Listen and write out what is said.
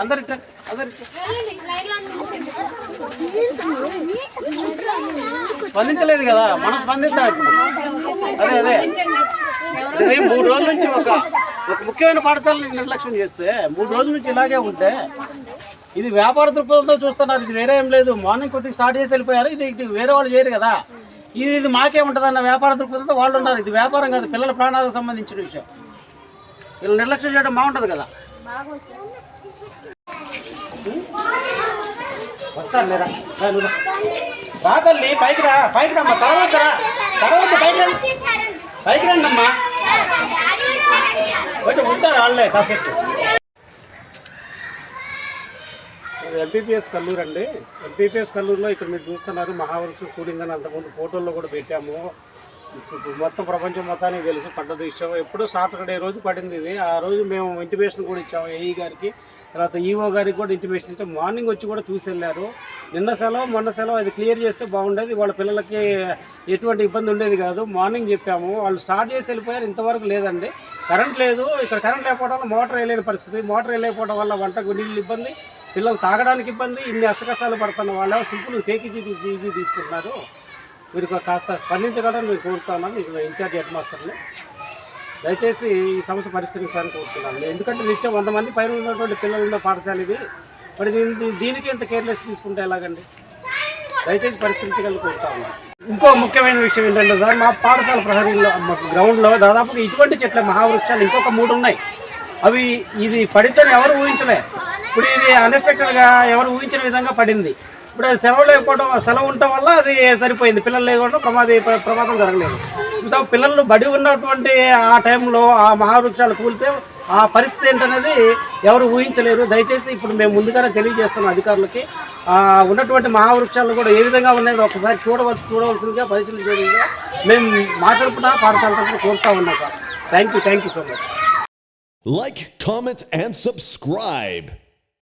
అందరు స్పందించలేదు కదా మనం స్పందిస్తాం అదే అదే. ఇది మూడు రోజుల నుంచి ఒక ఒక ముఖ్యమైన పాఠశాలను నిర్లక్ష్యం చేస్తే మూడు రోజుల నుంచి ఇలాగే ఉంటే ఇది వ్యాపార దృక్పథంతో చూస్తున్నారు ఇది వేరే ఏం లేదు. మార్నింగ్ కొద్దిగా స్టార్ట్ చేసి వెళ్ళిపోయారు ఇది ఇది వేరే వాళ్ళు చేయరు కదా. ఇది ఇది మాకే ఉంటుంది అన్న వ్యాపార దృక్పథంతో వాళ్ళు ఉన్నారు ఇది వ్యాపారం కాదు పిల్లల ప్రాణాలకు సంబంధించిన విషయం. వీళ్ళు నిర్లక్ష్యం చేయడం బాగుంటుంది కదా. వస్తాను లేరా రా. తల్లి పైకి రా పైకి రమ్మా తర్వాత రా. తర్వాత పైకి రండి పైకి రండి అమ్మా కొంచెం ఉంటారు వాళ్ళే కాసేపు. ఎంపీపీఎస్ కల్లూరు అండి. ఎంపీపీఎస్ కల్లూరులో ఇక్కడ మీరు చూస్తున్నారు మహావృక్షం కూడిందని అంతకుముందు ఫోటోల్లో కూడా పెట్టాము. మొత్తం ప్రపంచం మొత్తానికి తెలుసు పడ్డది ఇష్టం ఎప్పుడో సాటర్డే రోజు పడింది ఇది. ఆ రోజు మేము ఇంటిమేషన్ కూడా ఇచ్చాము ఏఈ గారికి. తర్వాత ఈఓ గారికి కూడా ఇంటిమేషన్ ఇచ్చాం మార్నింగ్ వచ్చి కూడా చూసి వెళ్ళారు నిన్న సెలవు మొన్న సెలవు అది క్లియర్ చేస్తే బాగుండేది. వాళ్ళ పిల్లలకి ఎటువంటి ఇబ్బంది ఉండేది కాదు. మార్నింగ్ చెప్పాము. వాళ్ళు స్టార్ట్ చేసి వెళ్ళిపోయారు. ఇంతవరకు లేదండి. కరెంట్ లేదు. ఇక్కడ కరెంట్ లేకపోవడం వల్ల మోటార్ వేయలేని పరిస్థితి. మోటార్ వేయలేకపోవడం వల్ల వంటకు నీళ్ళు ఇబ్బంది. పిల్లలు తాగడానికి ఇబ్బంది. ఇన్ని అష్ట కష్టాలు పడుతున్న వాళ్ళు సింపుల్ టేకీజీ ఈజీ తీసుకుంటున్నారు. మీరు కాస్త స్పందించగలరని మీరు కోరుతున్నాను మీకు ఇన్ఛార్జ్ హెడ్ మాస్టర్ని. దయచేసి ఈ సమస్య పరిష్కరించాలని కోరుతున్నాను. ఎందుకంటే నిత్యం వంద మంది పైన ఉన్నటువంటి పిల్లలు ఉన్న పాఠశాల ఇది. మరి దీనికి ఇంత కేర్లెస్ తీసుకుంటే ఎలాగండి? దయచేసి పరిష్కరించగలని కోరుతాను ఇంకో ముఖ్యమైన విషయం ఏంటంటే సార్ మా పాఠశాల ప్రహరీలో మా గ్రౌండ్లో దాదాపుగా ఇటువంటి చెట్ల మహావృక్షాలు ఇంకొక మూడు ఉన్నాయి. అవి ఇది పడితే ఎవరు ఊహించలే. ఇప్పుడు ఇది అన్ఎక్స్పెక్టెడ్గా ఎవరు ఊహించిన విధంగా పడింది. ఇప్పుడు అది సెలవు లేకపోవడం సెలవు ఉండటం వల్ల అది సరిపోయింది. పిల్లలు లేకుండా ప్రమాద ప్రమాదం జరగలేదు. సో పిల్లలు బడి ఉన్నటువంటి ఆ టైంలో ఆ మహావృక్షాలు కూలితే ఆ పరిస్థితి ఏంటనేది ఎవరు ఊహించలేరు. దయచేసి ఇప్పుడు మేము ముందుగానే తెలియజేస్తున్నాం అధికారులకి ఉన్నటువంటి మహావృక్షాలు కూడా ఏ విధంగా ఉన్నాయో ఒకసారి చూడవలసి చూడవలసిందిగా పరిశీలించేదిగా మేము మా తరపున పాఠశాల తరపున కోరుతా ఉన్నాం sir. Thank you thank you so much like comment and subscribe